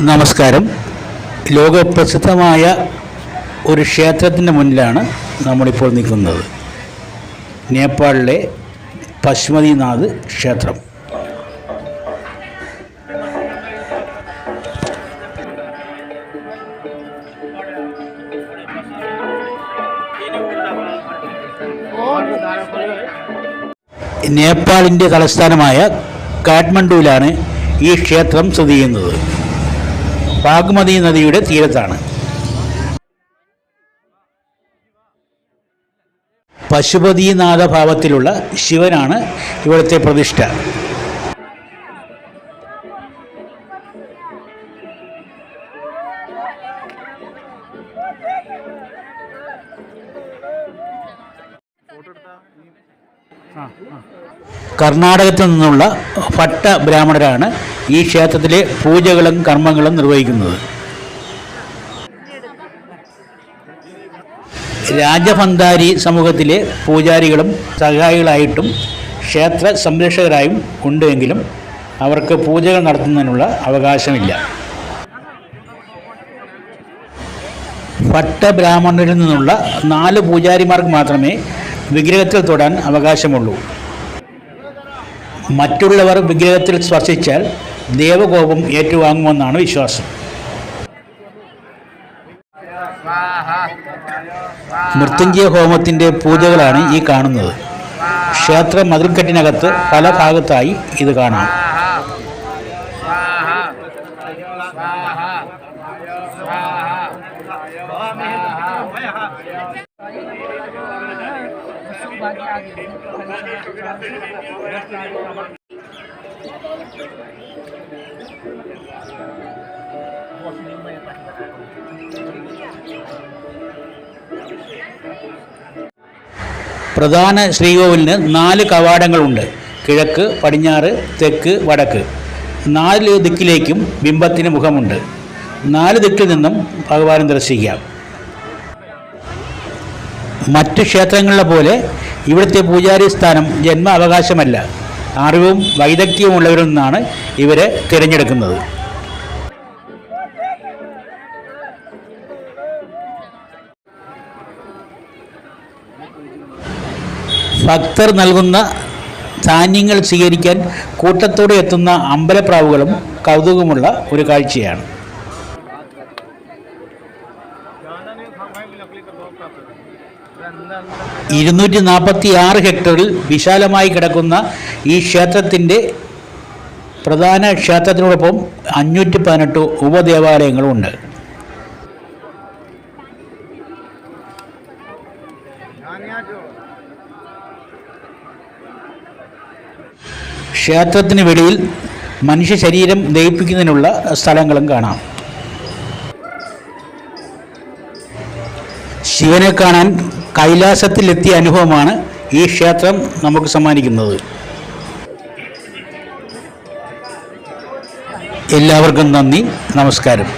നമസ്കാരം. ലോകപ്രസിദ്ധമായ ഒരു ക്ഷേത്രത്തിന്റെ മുന്നിലാണ് നമ്മളിപ്പോൾ നിൽക്കുന്നത്. നേപ്പാളിലെ പശുമതിനാഥ് ക്ഷേത്രം. നേപ്പാളിന്റെ തലസ്ഥാനമായ കാഠ്മണ്ഡുവിലാണ് ഈ ക്ഷേത്രം സ്ഥിതി ചെയ്യുന്നത്. ബാഗ്മതി നദിയുടെ തീരത്താണ്. പശുപതിനാഥ ഭാവത്തിലുള്ള ശിവനാണ് ഇവിടുത്തെ പ്രതിഷ്ഠ. കർണാടകത്തിൽ നിന്നുള്ള ഭട്ട ബ്രാഹ്മണരാണ് ഈ ക്ഷേത്രത്തിലെ പൂജകളും കർമ്മങ്ങളും നിർവഹിക്കുന്നത്. രാജഭന്താരി സമൂഹത്തിലെ പൂജാരികളും സഹായികളായിട്ടും ക്ഷേത്ര സംരക്ഷകരായും ഉണ്ടെങ്കിലും അവർക്ക് പൂജകൾ നടത്തുന്നതിനുള്ള അവകാശമില്ല. ഭട്ട ബ്രാഹ്മണരിൽ നിന്നുള്ള നാല് പൂജാരിമാർക്ക് മാത്രമേ വിഗ്രഹത്തിൽ തൊടാൻ അവകാശമുള്ളൂ. മറ്റുള്ളവർ വിഗ്രഹത്തിൽ സ്പർശിച്ചാൽ ദേവകോപം ഏറ്റുവാങ്ങുമെന്നാണ് വിശ്വാസം. മൃത്യുഞ്ജയ ഹോമത്തിന്റെ പൂജകളാണ് ഈ കാണുന്നത്. ക്ഷേത്ര മതിൽക്കെട്ടിനകത്ത് പല ഭാഗത്തായി ഇത് കാണാം. പ്രധാന ശ്രീകോവിലിന് നാല് കവാടങ്ങളുണ്ട്. കിഴക്ക് പടിഞ്ഞാറ് തെക്ക് വടക്ക്. നാല് ദിക്കിലേക്കും ബിംബത്തിന് മുഖമുണ്ട്. നാല് ദിക്കിൽ നിന്നും ഭഗവാനെ ദർശിക്കാം. മറ്റു ക്ഷേത്രങ്ങളിലെ പോലെ ഇവിടുത്തെ പൂജാരി സ്ഥാനം ജന്മ അവകാശമല്ല അറിവും വൈദഗ്ധ്യവും ഉള്ളവരിൽ നിന്നാണ് ഇവരെ തിരഞ്ഞെടുക്കുന്നത്. ഭക്തർ നൽകുന്ന ധാന്യങ്ങൾ സ്വീകരിക്കാൻ കൂട്ടത്തോടെ എത്തുന്ന അമ്പലപ്രാവുകളും കൗതുകമുള്ള ഒരു കാഴ്ചയാണ്. ഇരുന്നൂറ്റി നാൽപ്പത്തി ആറ് ഹെക്ടറിൽ വിശാലമായി കിടക്കുന്ന ഈ ക്ഷേത്രത്തിന്റെ പ്രധാന ക്ഷേത്രത്തിനോടൊപ്പം അഞ്ഞൂറ്റി പതിനെട്ട് ഉപദേവാലയങ്ങളുമുണ്ട് ക്ഷേത്രത്തിന് വെളിയിൽ മനുഷ്യ ശരീരം ദഹിപ്പിക്കുന്നതിനുള്ള സ്ഥലങ്ങളും കാണാം. ശിവനെ കാണാൻ കൈലാസത്തിലെത്തിയ അനുഭവമാണ് ഈ ക്ഷേത്രം നമുക്ക് സമ്മാനിക്കുന്നത്. എല്ലാവർക്കും നന്ദി നമസ്കാരം.